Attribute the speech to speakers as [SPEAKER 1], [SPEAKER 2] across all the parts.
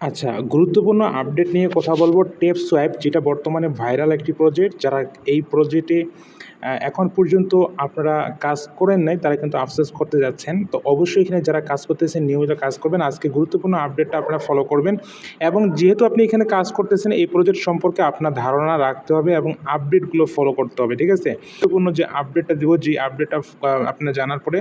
[SPEAKER 1] আচ্ছা গুরুত্বপূর্ণ আপডেট নিয়ে কথা বলব টেপ সোয়াইপ, যেটা বর্তমানে ভাইরাল একটি প্রজেক্ট যারা এই প্রজেক্টে এখন পর্যন্ত আপনারা কাজ করেন নাই, তারা কিন্তু আফসোস করতে যাচ্ছেন। তো অবশ্যই এখানে যারা কাজ করতেছেন, নিয়মিত কাজ করবেন। আজকে গুরুত্বপূর্ণ আপডেটটা আপনারা ফলো করবেন। এবং যেহেতু আপনি এখানে কাজ করতেছেন, এই প্রজেক্ট সম্পর্কে আপনার ধারণা রাখতে হবে এবং আপডেটগুলো ফলো করতে হবে, ঠিক আছে? গুরুত্বপূর্ণ যে আপডেটটা দেবো, যে আপডেটটা আপনার জানার পরে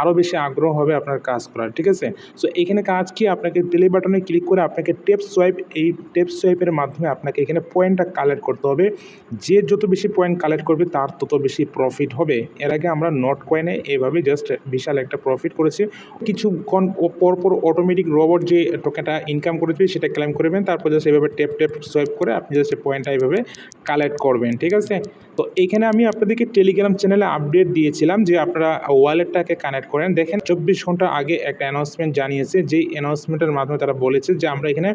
[SPEAKER 1] আরও বেশি আগ্রহ হবে আপনার কাজ করার, ঠিক আছে? সো এখানে কাজ কি? আপনাকে প্লে বাটনে ক্লিক করে আপনাকে টেপ সোয়াইপ এই টেপ সোয়াইপের মাধ্যমে আপনাকে এখানে পয়েন্টটা কালেক্ট করতে হবে। যে যত বেশি পয়েন্ট কালেক্ট করবে, তার তত বেশি প্রফিট হবে, এর আগে আমরা নট কয়েনে এভাবে জাস্ট বিশাল একটা প্রফিট করেছি। কিছুক্ষণ পরপর অটোমেটিক রোবট যে টোকেনটা ইনকাম করেছে, সেটা ক্লেম করবেন, তারপর জাস্ট এভাবে টেপ টেপ সোয়াইপ করে আপনি জাস্ট পয়েন্টটা এভাবে কালেক্ট করবেন, ঠিক আছে? তো এইখানে আমি আপনাদেরকে টেলিগ্রাম চ্যানেলে আপডেট দিয়েছিলাম যে আপনারা ওয়ালেটটাকে কানেক্ট করেন। দেখেন, চব্বিশ ঘণ্টা আগে একটা অ্যানাউন্সমেন্ট জানিয়েছে যেই অ্যানাউন্সমেন্টের মাধ্যমে তারা বলেছে যে আমরা এখানে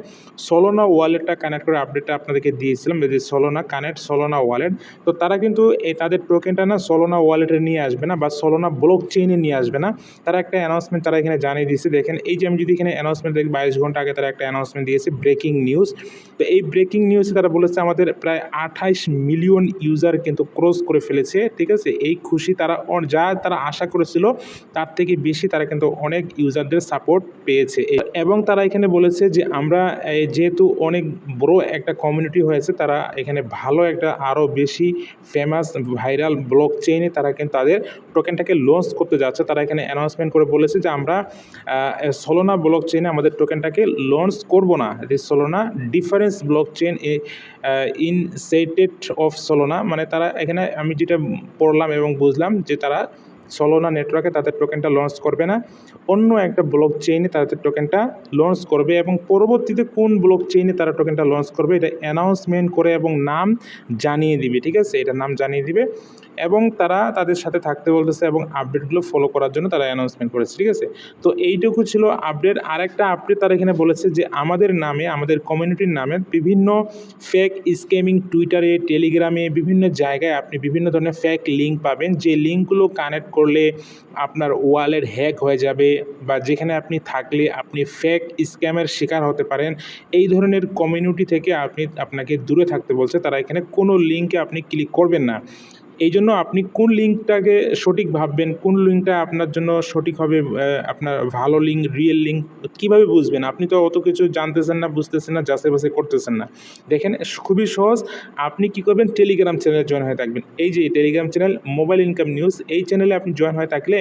[SPEAKER 1] সলোনা ওয়ালেটটা কানেক্ট করে আপডেটটা আপনাদেরকে দিয়েছিলাম। যে সলোনা কানেক্ট সলোনা ওয়ালেট তো তারা কিন্তু এই তাদের টোকেনটা না সলোনা ওয়ালেটে নিয়ে আসবে না বা সলোনা ব্লক চেইনে নিয়ে আসবে না। তারা একটা অ্যানাউন্সমেন্ট তারা এখানে জানিয়ে দিয়েছে। দেখেন, এই যে আমি যদি এখানে অ্যানাউন্সমেন্ট দেখি, বাইশ ঘণ্টা আগে তারা একটা অ্যানাউন্সমেন্ট দিয়েছে ব্রেকিং নিউজ তো এই ব্রেকিং নিউজে তারা বলেছে আমাদের প্রায় আঠাইশ মিলিয়ন ইউজার কিন্তু ক্রস করে ফেলেছে, ঠিক আছে? এই খুশি তারা যা তারা আশা করেছিল, তার থেকে বেশি তারা কিন্তু অনেক ইউজারদের সাপোর্ট পেয়েছে। এবং তারা এখানে বলেছে যে, আমরা যেহেতু অনেক বড় একটা কমিউনিটি হয়েছে, তারা এখানে ভালো একটা আরও বেশি ফেমাস ভাইরাল ব্লক চেইনে তারা কিন্তু তাদের টোকেনটাকে লঞ্চ করতে যাচ্ছে। তারা এখানে অ্যানাউন্সমেন্ট করে বলেছে যে, আমরা সলোনা ব্লক চেইনে আমাদের টোকেনটাকে লঞ্চ করব না। Solana difference blockchain instead of Solana মানে তারা এখানে আমি যেটা পড়লাম এবং বুঝলাম যে তারা সলোনা নেটওয়ার্কে তাদের টোকেনটা লঞ্চ করবে না। অন্য একটা ব্লক চেইনে তাদের টোকেনটা লঞ্চ করবে এবং পরবর্তীতে কোন ব্লক চেইনে তারা টোকেনটা লঞ্চ করবে এটা অ্যানাউন্সমেন্ট করে এবং নাম জানিয়ে দিবে, ঠিক আছে? এটা নাম জানিয়ে দিবে এবং তারা তাদের সাথে থাকতে বলতেছে এবং আপডেটগুলো ফলো করার জন্য তারা অ্যানাউন্সমেন্ট করেছে, ঠিক আছে? তো এইটুকু ছিল আপডেট আরেকটা আপডেট তারা এখানে বলেছে যে আমাদের নামে, আমাদের কমিউনিটির নামে বিভিন্ন ফেক স্ক্যামিং টুইটারে টেলিগ্রামে বিভিন্ন জায়গায় আপনি বিভিন্ন ধরনের ফেক লিঙ্ক পাবেন। যে লিঙ্কগুলো কানেক্ট করলে আপনার ওয়ালেট হ্যাক হয়ে যাবে বা যেখানে আপনি থাকলে আপনি ফেক স্ক্যামের শিকার হতে পারেন। এই ধরনের কমিউনিটি থেকে আপনি আপনাকে দূরে থাকতে বলছে। তারা এখানে কোনো লিঙ্কে আপনি ক্লিক করবেন না। এই জন্য আপনি কোন লিঙ্কটাকে সঠিক ভাববেন, কোন লিঙ্কটা আপনার জন্য সঠিক হবে আপনার ভালো লিঙ্ক, রিয়েল লিঙ্ক, কীভাবে বুঝবেন? আপনি তো অত কিছু জানতেছেন না, বুঝতেছেন না যাচাই বাছাই করতেছেন না। দেখেন, খুবই সহজ, আপনি কী করবেন? টেলিগ্রাম চ্যানেলে জয়েন হয়ে থাকবেন। এই যে Telegram channel mobile income news এই চ্যানেলে আপনি জয়েন হয়ে থাকলে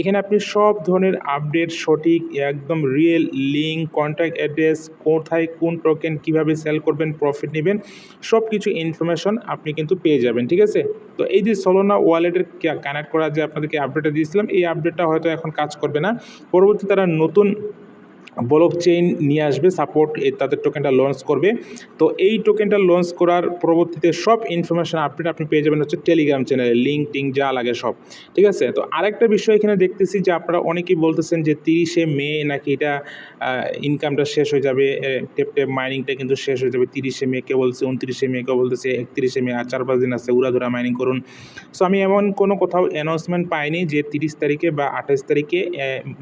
[SPEAKER 1] এখানে আপনি সব ধরনের আপডেট সঠিক, একদম রিয়েল লিঙ্ক কন্ট্যাক্ট অ্যাড্রেস কোথায় কোন টোকেন কীভাবে সেল করবেন প্রফিট নেবেন সব কিছু ইনফরমেশন আপনি কিন্তু পেয়ে যাবেন, ঠিক আছে? তো এই যে সলোনা ওয়ালেটের কানেক্ট করা যে আপনাদেরকে আপডেটটা দিয়েছিলাম, এই আপডেটটা হয়তো এখন কাজ করবে না। পরবর্তী তারা নতুন ব্লক চেইন নিয়ে আসবে সাপোর্ট তাদের টোকেনটা লঞ্চ করবে। তো এই টোকেনটা লঞ্চ করার পরবর্তীতে সব ইনফরমেশান আপডেট আপনি পেয়ে যাবেন হচ্ছে টেলিগ্রাম চ্যানেলে লিঙ্ক টিঙ্ক যা লাগে সব। ঠিক আছে? তো আরেকটা বিষয় এখানে দেখতেছি যে আপনারা অনেকেই বলতেছেন যে তিরিশে মে নাকি এটা ইনকামটা শেষ হয়ে যাবে টেপ টেপ মাইনিংটা কিন্তু শেষ হয়ে যাবে তিরিশে মে, কেউ বলছে উনত্রিশে মে, কেউ বলতেছে একত্রিশে মে, আর চার পাঁচ দিন আছে, উড়াধুরা মাইনিং করুন। সো আমি এমন কোনো কোথাও অ্যানাউন্সমেন্ট পাইনি যে তিরিশ তারিখে বা আঠাশ তারিখে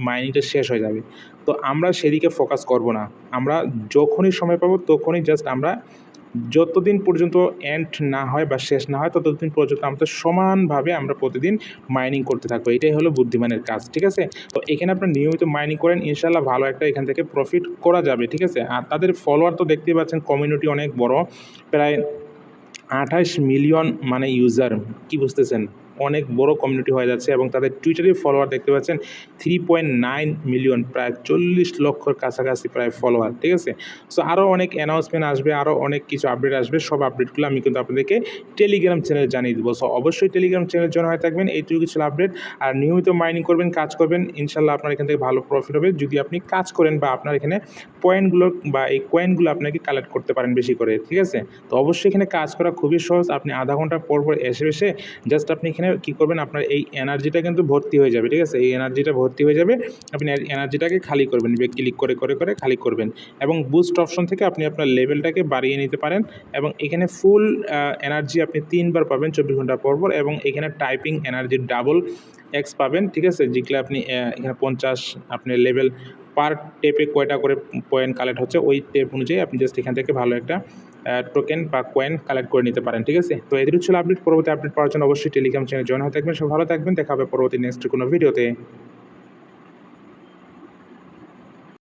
[SPEAKER 1] মাইনিংটা শেষ হয়ে যাবে। তো আমরা সেদিকে ফোকাস করব না। আমরা যখনই সময় পাবো তখনই জাস্ট আমরা যতদিন পর্যন্ত এন্ড না হয় বা শেষ না হয় ততদিন পর্যন্ত আমরা সমানভাবে আমরা প্রতিদিন মাইনিং করতে থাকব। এটাই হলো বুদ্ধিমানের কাজ, ঠিক আছে? তো এখানে আপনার নিয়মিত মাইনিং করেন ইনশাল্লাহ ভালো একটা এখান থেকে প্রফিট করা যাবে, ঠিক আছে? আর তাদের ফলোয়ার তো দেখতেই পাচ্ছেন কমিউনিটি অনেক বড়, প্রায় আঠাশ মিলিয়ন মানে ইউজার কি বুঝতেছেন? অনেক বড় কমিউনিটি হয়ে যাচ্ছে এবং তাদের টুইটারে ফলোয়ার দেখতে পাচ্ছেন থ্রি পয়েন্ট নাইন মিলিয়ন প্রায় চল্লিশ লক্ষর কাছাকাছি প্রায় ফলোয়ার ঠিক আছে? সো আরও অনেক অ্যানাউন্সমেন্ট আসবে আরও অনেক কিছু আপডেট আসবে, সব আপডেটগুলো আমি কিন্তু আপনাদেরকে টেলিগ্রাম চ্যানেল জানিয়ে দেবো। সো অবশ্যই টেলিগ্রাম চ্যানেলের জন্য হয়ে থাকবেন, এইটুকু কিছু আপডেট আর নিয়মিত মাইনিং করবেন, কাজ করবেন, ইনশাল্লাহ আপনার এখান থেকে ভালো প্রফিট হবে। যদি আপনি কাজ করেন বা আপনার এখানে পয়েন্টগুলো বা এই কয়েনগুলো আপনাকে কালেক্ট করতে পারেন বেশি করে, ঠিক আছে? তো, অবশ্যই এখানে কাজ করা খুবই সহজ। আপনি আধা ঘণ্টা পর পর এসে এসে জাস্ট আপনি এখানে কী করবেন? আপনার এই এনার্জিটা কিন্তু ভর্তি হয়ে যাবে, ঠিক আছে? এই এনার্জিটা ভর্তি হয়ে যাবে, আপনি এনার্জিটাকে খালি করবেন ক্লিক করে করে করে খালি করবেন। এবং বুস্ট অপশন থেকে আপনি আপনার লেভেলটাকে বাড়িয়ে নিতে পারেন এবং এখানে ফুল এনার্জি আপনি তিনবার পাবেন চব্বিশ ঘণ্টা পর পর এবং এখানে টাইপিং এনার্জি ডাবল এক্স পাবেন, ঠিক আছে? যেগুলো আপনি এখানে পঞ্চাশ আপনি লেভেল পার টেপে কয়টা করে পয়েন্ট কালেক্ট হচ্ছে, ওই টেপ অনুযায়ী আপনি জাস্ট এখান থেকে ভালো একটা টোকেন বা কয়েন কালেক্ট করে নিতে পারেন, ঠিক আছে? তো এদের ছিল আপডেট পরবর্তী আপডেট পাওয়ার জন্য অবশ্যই টেলিগ্রাম চ্যানেল জয়েন হয়ে থাকবেন। সব ভালো থাকবেন। দেখা হবে পরবর্তী নেক্সট কোনো ভিডিওতে